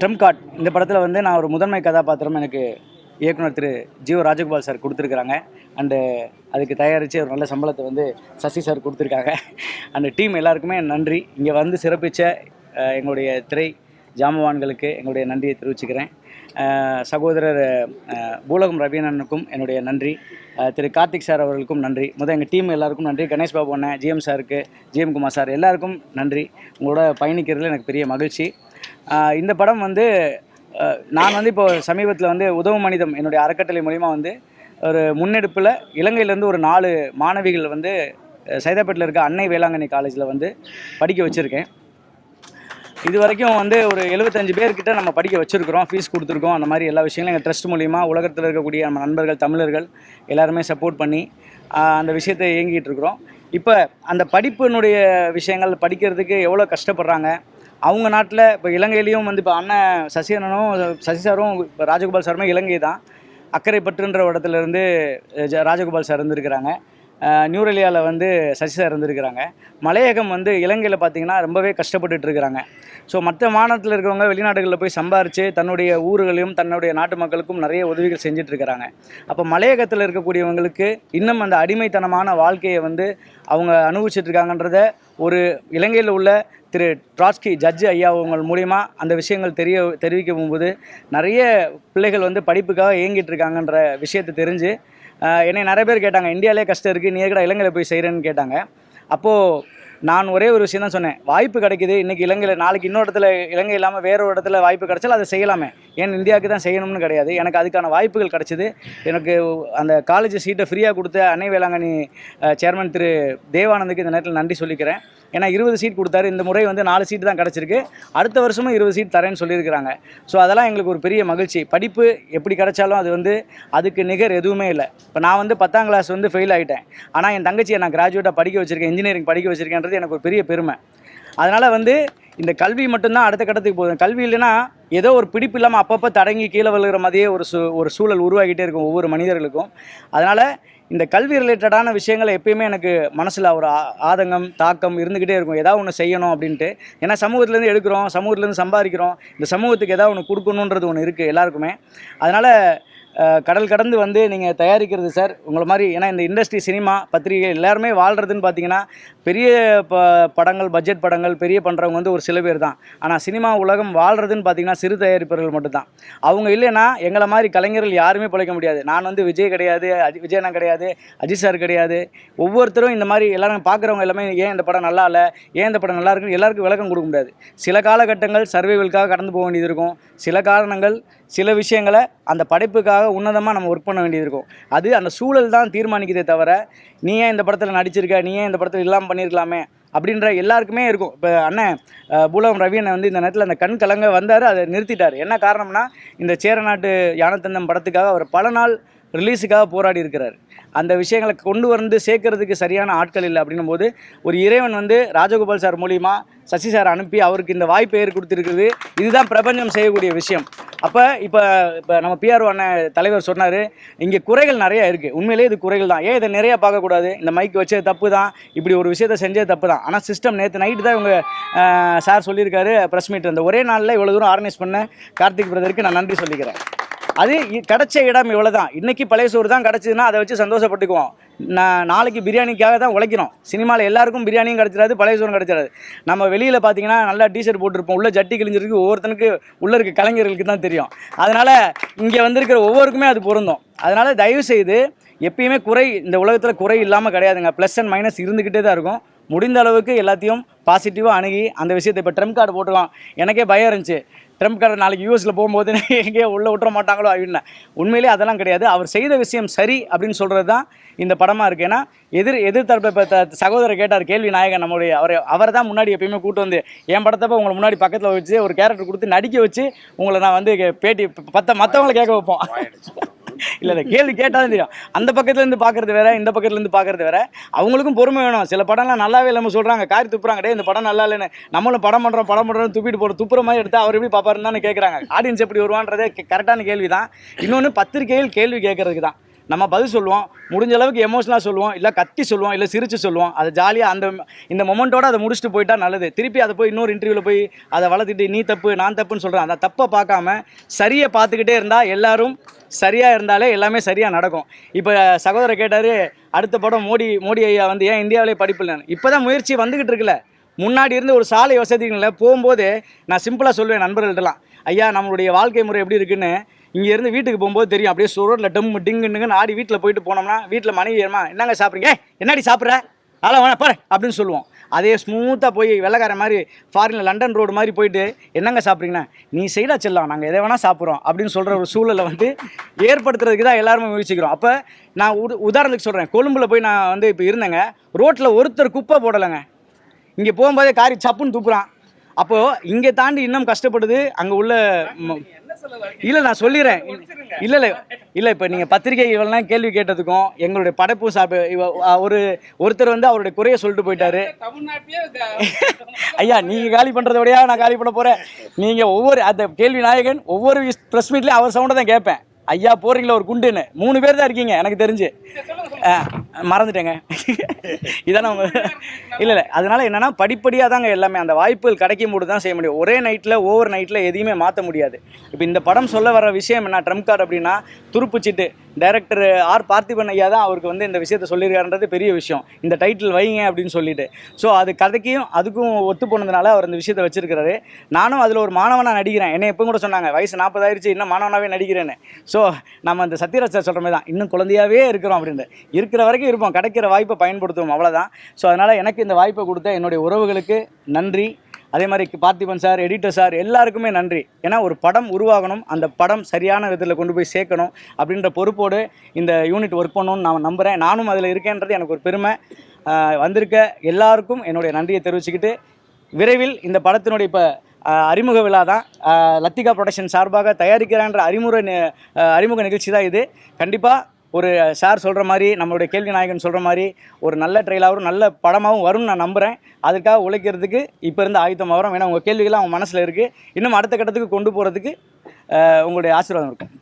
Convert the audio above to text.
Drum God இந்த படத்தில் வந்து நான் ஒரு முதன்மை கதாபாத்திரம் எனக்கு இயக்குனர் திரு ஜீவ ராஜகோபால் சார் கொடுத்துருக்குறாங்க. அண்டு அதுக்கு தயாரித்து ஒரு நல்ல சம்பளத்தை வந்து சசி சார் கொடுத்துருக்காங்க. அந்த டீம் எல்லாருக்குமே நன்றி. இங்கே வந்து சிறப்பித்த எங்களுடைய திரை ஜாமவான்களுக்கு எங்களுடைய நன்றியை தெரிவிச்சுக்கிறேன். சகோதரர் பூலகம் ரவீனனுக்கும் என்னுடைய நன்றி. திரு கார்த்திக் சார் அவர்களுக்கும் நன்றி. முதல் எங்கள் டீம் எல்லாருக்கும் நன்றி. கணேஷ் பாபு அண்ணன் ஜிஎம் சாருக்கு ஜிஎம் குமார் சார் எல்லாருக்கும் நன்றி. உங்களோட பயணிக்கிறதுல எனக்கு பெரிய மகிழ்ச்சி. இந்த படம் வந்து நான் வந்து இப்போ சமீபத்தில் வந்து உதவு மனிதம் என்னுடைய அறக்கட்டளை மூலிமா வந்து ஒரு முன்னெடுப்பில் இலங்கையிலேருந்து ஒரு நாலு மாணவிகள் வந்து சைதாப்பேட்டில் இருக்க அன்னை வேளாங்கண்ணி காலேஜில் வந்து படிக்க வச்சுருக்கேன். இது வரைக்கும் வந்து ஒரு எழுபத்தஞ்சு பேர்கிட்ட நம்ம படிக்க வச்சுருக்கிறோம் ஃபீஸ் கொடுத்துருக்கோம் அந்த மாதிரி எல்லா விஷயங்களும். எங்கள் ட்ரஸ்ட் மூலிமா உலகத்தில் இருக்கக்கூடிய நம்ம நண்பர்கள் தமிழர்கள் எல்லாருமே சப்போர்ட் பண்ணி அந்த விஷயத்தை இயங்கிட்டு இருக்கிறோம். இப்போ அந்த படிப்பினுடைய விஷயங்கள் படிக்கிறதுக்கு எவ்வளோ கஷ்டப்படுறாங்க அவங்க நாட்டில் இப்போ இலங்கையிலையும் வந்து இப்போ அண்ணன் சசி அண்ணனும் சசி சாரும் இப்போ ராஜகோபால் சாருமே இலங்கை தான். அக்கரைப்பற்றுன்ற இடத்துலேருந்து ஜ- ராஜகோபால் சார் இருந்திருக்கிறாங்க. நியூரலியாவில் வந்து சசி சார் இருந்திருக்கிறாங்க. மலையகம் வந்து இலங்கையில் பார்த்தீங்கன்னா ரொம்பவே கஷ்டப்பட்டுட்டு இருக்கிறாங்க ஸோ மற்ற மாநிலத்தில் இருக்கிறவங்க வெளிநாடுகளில் போய் சம்பாரித்து தன்னுடைய ஊர்களையும் தன்னுடைய நாட்டு மக்களுக்கும் நிறைய உதவிகள் செஞ்சிட்ருக்கிறாங்க அப்போ மலையகத்தில் இருக்கக்கூடியவங்களுக்கு இன்னும் அந்த அடிமைத்தனமான வாழ்க்கையை வந்து அவங்க அனுபவிச்சிட்ருக்காங்கன்றத ஒரு இலங்கையில் உள்ள திரு ட்ராஸ்கி ஜட்ஜு ஐயா அவங்க மூலிமா அந்த விஷயங்கள் தெரிய தெரிவிக்கும் போது நிறைய பிள்ளைகள் வந்து படிப்புக்காக இயங்கிட்டு இருக்காங்கன்ற விஷயத்தை தெரிஞ்சு என்னை நிறைய பேர் கேட்டாங்க இந்தியாவிலே கஷ்டம் இருக்குது நீ எங்கடா இலங்கையில் போய் செய்கிறேன்னு கேட்டாங்க. அப்போது நான் ஒரே ஒரு விஷயம் தான் சொன்னேன். வாய்ப்பு கிடைக்குது இன்றைக்கி இலங்கையில் நாளைக்கு இன்னொரு இடத்துல இலங்கை இல்லாமல் வேற ஒரு இடத்துல வாய்ப்பு கிடைச்சாலும் அதை செய்யலாமே. ஏன் இந்தியாவுக்கு தான் செய்யணும்னு கிடையாது. எனக்கு அதுக்கான வாய்ப்புகள் கிடைச்சிது. எனக்கு அந்த காலேஜ் சீட்டை ஃப்ரீயாக கொடுத்த அன்னை வேளாங்கண்ணி சேர்மன் திரு தேவானந்துக்கு இந்த நேரத்தில் நன்றி சொல்லிக்கிறேன். ஏன்னா இருபது சீட் கொடுத்தாரு. இந்த முறை வந்து நாலு சீட் தான் கிடச்சிருக்கு. அடுத்த வருஷமும் இருபது சீட் தரேன்னு சொல்லியிருக்கிறாங்க. ஸோ அதெல்லாம் எங்களுக்கு ஒரு பெரிய மகிழ்ச்சி. படிப்பு எப்படி கிடைச்சாலும் அது வந்து அதுக்கு நிகர் எதுவுமே இல்லை. இப்போ நான் வந்து பத்தாம் கிளாஸ் வந்து ஃபெயில் ஆகிட்டேன் ஆனால் என் தங்கச்சியை நான் கிராஜுவேட்டாக படிக்க வச்சுருக்கேன். இன்ஜினியரிங் படிக்க வச்சுருக்கேன் வச்சிருக்கேன்றது எனக்கு ஒரு பெரிய பெருமை. அதனால் வந்து இந்த கல்வி மட்டும்தான் அடுத்த கட்டத்துக்கு போகுது. கல்வி இல்லைன்னா ஏதோ ஒரு பிடிப்பு இல்லாமல் அப்பப்போ தடங்கி கீழே விழுகிற மாதிரியே ஒரு சூ ஒரு சூழல் உருவாகிட்டே இருக்கும் ஒவ்வொரு மனிதர்களுக்கும். அதனால் இந்த கல்வி ரிலேட்டடான விஷயங்கள் எப்பயுமே எனக்கு மனசில் ஒரு ஆதங்கம் தாக்கம் இருந்துக்கிட்டே இருக்கும். ஏதாவது ஒன்று செய்யணும் அப்படின்ட்டு. ஏன்னா சமூகத்துலேருந்து எடுக்கிறோம் சமூகத்துலேருந்து சம்பாதிக்கிறோம். இந்த சமூகத்துக்கு ஏதாவது ஒன்று கொடுக்கணுன்றது ஒன்று இருக்குது எல்லாருக்குமே. அதனால் கடல் கடந்து வந்து நீங்கள் தயாரிக்கிறது சார் உங்களை மாதிரி ஏன்னா இந்த இண்டஸ்ட்ரி சினிமா பத்திரிகை எல்லாருமே வாழ்கிறதுன்னு பார்த்தீங்கன்னா பெரிய ப படங்கள் பட்ஜெட் படங்கள் பெரிய பண்ணுறவங்க வந்து ஒரு சில பேர் தான். ஆனால் சினிமா உலகம் வாழ்கிறதுன்னு பார்த்தீங்கன்னா சிறு தயாரிப்பவர்கள் மட்டும்தான். அவங்க இல்லைன்னா எங்களை மாதிரி கலைஞர்கள் யாருமே பிழைக்க முடியாது. நான் வந்து விஜய் கிடையாது அஜி விஜய் கிடையாது அஜித் சார் கிடையாது. ஒவ்வொருத்தரும் இந்த மாதிரி எல்லாரும் பார்க்குறவங்க எல்லாமே ஏன் இந்த படம் நல்லா இல்லை? ஏன் இந்த படம் நல்லா இருக்குன்னு? எல்லாருக்கும் விளக்கம் கொடுக்க முடியாது. சில காலகட்டங்கள் சர்வைவல்காக கடந்து போக வேண்டியது இருக்கும். சில காரணங்கள் சில விஷயங்களை அந்த படைப்புக்காக உன்னதமாக நம்ம ஒர்க் பண்ண வேண்டியது இருக்கும். அது அந்த சூழல் தான் தீர்மானிக்குதே தவிர நீ ஏன் இந்த படத்தில் நடிச்சிருக்க? நீ ஏன் இந்த படத்தில் இல்லாமல் பண்ணியிருக்கலாமே அப்படின்ற எல்லாருக்குமே இருக்கும். இப்போ அண்ணன் பூலம் பூலகம் ரவி அண்ணன் வந்து இந்த நேரத்தில் அந்த கண் கலங்க வந்தார் அதை நிறுத்திட்டார். என்ன காரணம்னா இந்த சேரநாட்டு யானத்தந்தம் படத்துக்காக அவர் பல நாள் ரிலீஸுக்காக போராடி இருக்கிறார். அந்த விஷயங்களை கொண்டு வந்து சேர்க்கறதுக்கு சரியான ஆட்கள் இல்லை அப்படின்னும் போது ஒரு இறைவன் வந்து ராஜகோபால் சார் மூலிமா சசி சார் அனுப்பி அவருக்கு இந்த வாய்ப்பை ஏற் கொடுத்துருக்குது இதுதான் பிரபஞ்சம் செய்யக்கூடிய விஷயம். அப்போ இப்போ இப்போ நம்ம பிஆர்ஓ அண்ணன் தலைவர் சொன்னார் இங்கே குறைகள் நிறையா இருக்குது உண்மையிலேயே இது குறைகள் தான். ஏன் இதை நிறையா பார்க்கக்கூடாது? இந்த மைக் வச்சது தப்பு தான். இப்படி ஒரு விஷயத்தை செஞ்சது தப்பு தான். ஆனால் சிஸ்டம் நேற்று நைட்டு தான் இவங்க சார் சொல்லியிருக்காரு ப்ரெஸ் மீட் அந்த ஒரே நாளில் இவ்வளோ தூரம் ஆர்கனைஸ் பண்ண கார்த்திக் பிரதருக்கு நான் நன்றி சொல்லிக்கிறேன். அது இ- கிடைச்ச இடம் இவ்வளோ தான் இன்றைக்கி பழைய சோறு தான் கிடச்சிதுன்னா அதை வச்சு சந்தோஷப்பட்டுக்குவோம். நான் நாளைக்கு பிரியாணிக்காக தான் உழைக்கிறோம். சினிமாவில் எல்லாருக்கும் பிரியாணியும் கிடச்சிடாது பழைய சோறும் கிடச்சிடாது. நம்ம வெளியில் பார்த்தீங்கன்னா நல்லா டிஷர்ட் போட்டிருப்போம். உள்ள ஜட்டி கிழிஞ்சிருக்கு ஒவ்வொருத்தனுக்கு உள்ள இருக்க கலைஞர்களுக்கு தான் தெரியும். அதனால் இங்கே வந்திருக்கிற ஒவ்வொருக்குமே அது பொருந்தும். அதனால் தயவு செய்து எப்பயுமே குறை இந்த உலகத்தில் குறை இல்லாமல் கிடையாதுங்க. ப்ளஸ் அண்ட் மைனஸ் இருந்துக்கிட்டே தான் இருக்கும். முடிந்த அளவுக்கு எல்லாத்தையும் பாசிட்டிவாக அணுகி அந்த விஷயத்தை இப்போ ட்ரெம் கார்டு போட்டுருக்கோம் எனக்கே பயம் இருந்துச்சு. ட்ரம்ப் கார்டு நாளைக்கு யூஎஸில் போகும்போது எங்கேயோ உள்ளே விட்டுற மாட்டாங்களோ அப்படின்னு. உண்மையிலேயே அதெல்லாம் கிடையாது. அவர் செய்த விஷயம் சரி அப்படின்னு சொல்கிறது தான் இந்த படமாக இருக்குது ஏன்னா எதிர் எதிர்த்தரப்பு இப்போ த சகோதரர் கேட்டார் கேள்வி நாயகன் நம்மளுடைய அவர் அவரை தான் முன்னாடி எப்பயுமே கூட்டு வந்து என் படத்தப்போ உங்களை முன்னாடி பக்கத்தில் வச்சு ஒரு கேரக்டர் கொடுத்து நடிக்க வச்சு உங்களை நான் வந்து பேட்டி பத்த மற்றவங்களை கேட்க வைப்போம். இல்லை இல்லை கேள்வி கேட்டாலும் தெரியும். அந்த பக்கத்துலேருந்து பார்க்குறது வேற இந்த பக்கத்துலேருந்து பார்க்குறது வேற. அவங்களுக்கும் பொறுமை வேணும். சில படம்லாம் நல்லாவே இல்லாமல் சொல்கிறாங்க காரி துப்புறாங்க. டே இந்த படம் நல்லா இல்லைன்னு. நம்மளும் படம் பண்ணுறோம் படம் பண்ணுறோம் துப்பிட்டு போகிறோம் துப்புற மாதிரி எடுத்து அவர் எப்படி பார்ப்பாருன்னு தானே கேட்குறாங்க ஆடியன்ஸ் எப்படி வருவான்றதே கரெக்டான கேள்வி தான் இன்னொன்று பத்திரிகையில் கேள்வி கேட்கறதுக்கு தான் நம்ம பதில் சொல்லுவோம். முடிஞ்ச அளவுக்கு எமோஷனாக சொல்லுவோம். இல்லை கத்தி சொல்லுவோம். இல்லை சிரித்து சொல்லுவோம். அதை ஜாலியாக அந்த இந்த மொமெண்ட்டோட அதை முடிச்சுட்டு போயிட்டா நல்லது. திருப்பி அதை போய் இன்னொரு இன்டர்வியூவில் போய் அதை வளர்த்துட்டு நீ தப்பு நான் தப்புன்னு சொல்கிறேன் அந்த தப்பை பார்க்காம சரியை பார்த்துக்கிட்டே இருந்தால் எல்லாரும் சரியாக இருந்தாலே எல்லாமே சரியாக நடக்கும். இப்போ சகோதரர் கேட்டார் அடுத்த படம் மோடி மோடி ஐயா வந்து ஏன் இந்தியாவிலே படிப்பில்லைன்னு? இப்போ தான் முயற்சி வந்துக்கிட்டு இருக்குல்ல. முன்னாடி இருந்து ஒரு சாலை வசதிகளில் போகும்போது நான் சிம்பிளாக சொல்லுவேன் நண்பர்கள்ட்டலாம். ஐயா நம்மளுடைய வாழ்க்கை முறை எப்படி இருக்குன்னு இங்கேருந்து வீட்டுக்கு போகும்போது தெரியும். அப்படியே ரோட்டில் டம்மு டிங்குன்னு ஆடி வீட்டில் போயிட்டு போனோம்னா வீட்டில் மனைவி ஏமா என்னங்க சாப்பிட்றீங்க? என்னாடி என்னடி சாப்பிட்ற? அதெல்லாம் வேணா பாரு அப்படின்னு சொல்லுவோம். அதே ஸ்மூத்தாக போய் வெள்ளக்கார மாதிரி ஃபாரினில் லண்டன் ரோடு மாதிரி போயிட்டு என்னங்க சாப்பிட்றீங்கன்னா நீ சைடாக செல்லாம் நாங்கள் எதை வேணால் சாப்பிட்றோம் அப்படின்னு சொல்கிற ஒரு சூழலை வந்து ஏற்படுத்துறதுக்கு தான் எல்லாருமே முயற்சிக்கிறோம். அப்போ நான் உ உதாரணத்துக்கு சொல்கிறேன் கொழும்பில் போய் நான் வந்து இப்போ இருந்தேங்க. ரோட்டில் ஒருத்தர் குப்பை போடலைங்க. இங்கே போகும்போதே காரி சப்புன்னு துப்புறான் அப்போது இங்கே தாண்டி இன்னும் கஷ்டப்படுது. அங்கே உள்ள இல்லை நான் சொல்லிடுறேன் இல்லை இல்லை. இல்லை இப்போ நீங்கள் பத்திரிகை இவெல்லாம் கேள்வி கேட்டதுக்கும் எங்களுடைய படைப்பும் சாப்பி ஒரு ஒருத்தர் வந்து அவருடைய குறைய சொல்லிட்டு போயிட்டாரு. ஐயா நீங்கள் காலி பண்ணுறத விடையா நான் காலி பண்ண போகிறேன் நீங்கள் ஒவ்வொரு அந்த கேள்வி நாயகன் ஒவ்வொரு ப்ரெஸ் மீட்லேயும் அவர் சவுண்டை தான் கேட்பேன். ஐயா போறீங்களா ஒரு குண்டுன்னு? மூணு பேர் தான் இருக்கீங்க எனக்கு தெரிஞ்சு. மறந்துட்டேங்க. இதானே உங்க இல்லை இல்லை. அதனால என்னன்னா படிப்படியாக தாங்க எல்லாமே அந்த வாய்ப்புகள் கிடைக்கும் போது தான் செய்ய முடியும். ஒரே நைட்டில் ஓவர் நைட்டில் எதையுமே மாற்ற முடியாது. இப்போ இந்த படம் சொல்ல வர விஷயம் என்ன? ட்ரம் கார்டு அப்படின்னா துருப்புச்சிட்டு டைரக்டர் ஆர் பார்த்திபன் ஐயா தான் அவருக்கு வந்து இந்த விஷயத்த சொல்லியிருக்காருன்றது பெரிய விஷயம். இந்த டைட்டில் வைங்க அப்படின்னு சொல்லிட்டு. ஸோ அது கதைக்கும் அதுக்கும் ஒத்து போனதுனால அவர் இந்த விஷயத்தை வச்சிருக்கிறாரு. நானும் அதில் ஒரு மாணவனாக நடிக்கிறேன். என்னை எப்போ கூட சொன்னாங்க வயசு நாற்பதாயிருச்சு இன்னும் மாணவனாகவே நடிக்கிறேன்னு. ஸோ நம்ம அந்த சத்யராஜ் சார் சொல்கிற மாதிரி தான். இன்னும் குழந்தையாவே இருக்கிறோம் அப்படின்ட்டு. இருக்கிற வரைக்கும் இருப்போம் கிடைக்கிற வாய்ப்பை பயன்படுத்துவோம் அவ்வளோதான் ஸோ அதனால் எனக்கு இந்த வாய்ப்பை கொடுத்த என்னுடைய உறவுகளுக்கு நன்றி. அதே மாதிரி பார்த்திபன் சார் எடிட்டர் சார் எல்லாருக்குமே நன்றி. ஏன்னா ஒரு படம் உருவாகணும் அந்த படம் சரியான விதத்தில் கொண்டு போய் சேர்க்கணும் அப்படின்ற பொறுப்போடு இந்த யூனிட் ஒர்க் பண்ணணும்னு நான் நம்புகிறேன் நானும் அதில் இருக்கேன்றது எனக்கு ஒரு பெருமை. வந்திருக்க எல்லாருக்கும் என்னுடைய நன்றியை தெரிவிச்சுக்கிட்டு விரைவில் இந்த படத்தினுடைய இப்போ அறிமுக விழா தான். லத்திகா ப்ரொடக்ஷன் சார்பாக தயாரிக்கிறான்ற அறிமுறை அறிமுக நிகழ்ச்சி தான் இது. கண்டிப்பாக ஒரு சார் சொல்கிற மாதிரி நம்மளுடைய கேள்வி நாயகன் சொல்கிற மாதிரி ஒரு நல்ல ட்ரெயிலாகவும் நல்ல படமாகவும் வரும்னு நான் நம்புகிறேன் அதுக்காக உழைக்கிறதுக்கு இப்போ இருந்து ஆயுத்தமாக வரும். ஏன்னா உங்கள் கேள்விகள்லாம் அவங்க மனசில் இருக்குது இன்னும் அடுத்த கட்டத்துக்கு கொண்டு போகிறதுக்கு உங்களுடைய ஆசீர்வாதம் இருக்கும்.